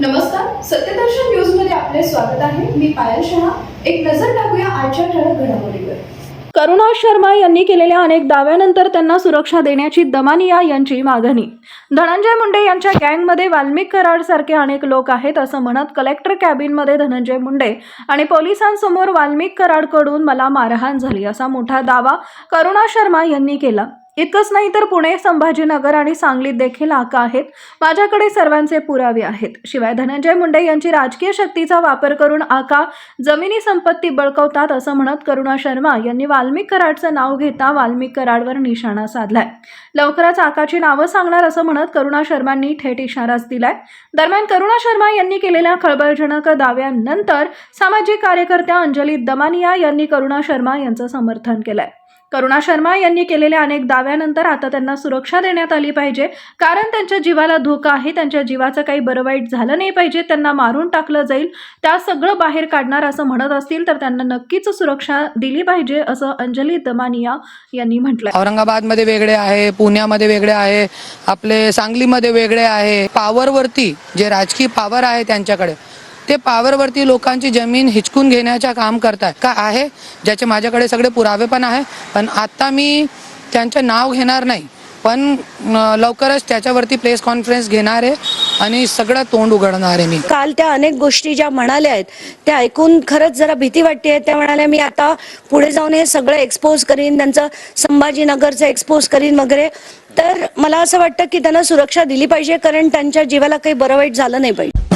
नमस्कार सत्यदर्शन न्यूजमध्ये आपले स्वागत आहे. मी पायल शहा. एक नजर टाकूया आजच्या ठळक घडामोडीवर. करुणा शर्मा यांनी केलेल्या अनेक दाव्यानंतर त्यांना सुरक्षा देण्याची दमानिया यांची मागणी. धनंजय मुंडे यांच्या गँगमध्ये वाल्मिक कराड सारखे अनेक लोक आहेत असं म्हणत कलेक्टर कॅबिनमध्ये धनंजय मुंडे आणि पोलिसांसमोर वाल्मिक कराडकडून मला मारहाण झाली असा मोठा दावा करुणा शर्मा यांनी केला. इतकंच नाही तर पुणे संभाजीनगर आणि सांगलीत देखील आका आहेत. माझ्याकडे सर्वांचे पुरावे आहेत. शिवाय धनंजय मुंडे यांची राजकीय शक्तीचा वापर करून आका जमिनी संपत्ती बळकवतात असं म्हणत करुणा शर्मा यांनी वाल्मिक कराडचं नाव घेता वाल्मिक कराडवर निशाणा साधलाय. लवकरच आकाची नावं सांगणार असं म्हणत करुणा शर्मांनी थेट इशाराच दिलाय. दरम्यान करुणा शर्मा यांनी केलेल्या खळबळजनक दाव्यानंतर सामाजिक कार्यकर्त्या अंजली दमानिया यांनी करुणा शर्मा यांचं समर्थन केलंय. करुणा शर्मा यांनी केलेल्या अनेक दाव्यानंतर आता त्यांना सुरक्षा देण्यात आली पाहिजे. कारण त्यांच्या जीवाला धोका आहे त्यांच्या जीवाचं काही बरं वाईट झालं नाही पाहिजे त्यांना मारून टाकलं जाईल त्या सगळं बाहेर काढणार असं म्हणत असतील तर त्यांना नक्कीच सुरक्षा दिली पाहिजे असं अंजली दमानिया यांनी म्हटलं औरंगाबादमध्ये वेगळे आहे पुण्यामध्ये वेगळे आहे आपले सांगलीमध्ये वेगळे आहे. पॉवरवरती जे राजकीय पॉवर आहे त्यांच्याकडे ते पावरवरती लोकांची जमीन हिचकून घेण्याच्या काम करताय का आहे? ज्याचे माझ्याकडे सगळे पुरावे पण आहे. पण आता मी त्यांचं नाव घेणार नाही. पण लवकरच त्याच्यावरती प्रेस कॉन्फरन्स घेणार आहे आणि सगळं तोंड उघडणार आहे मी. काल त्या अनेक गोष्टी ज्या म्हणाल्या आहेत त्या ऐकून खरंच जरा भीती वाटते त्या म्हणाल्या मी आता पुढे जाऊन हे सगळं एक्सपोज करीन त्यांचं संभाजीनगरचं एक्सपोज करीन वगैरे. तर मला असं वाटतं की त्यांना सुरक्षा दिली पाहिजे कारण त्यांच्या जीवाला काही बरं वाईट झालं नाही पाहिजे.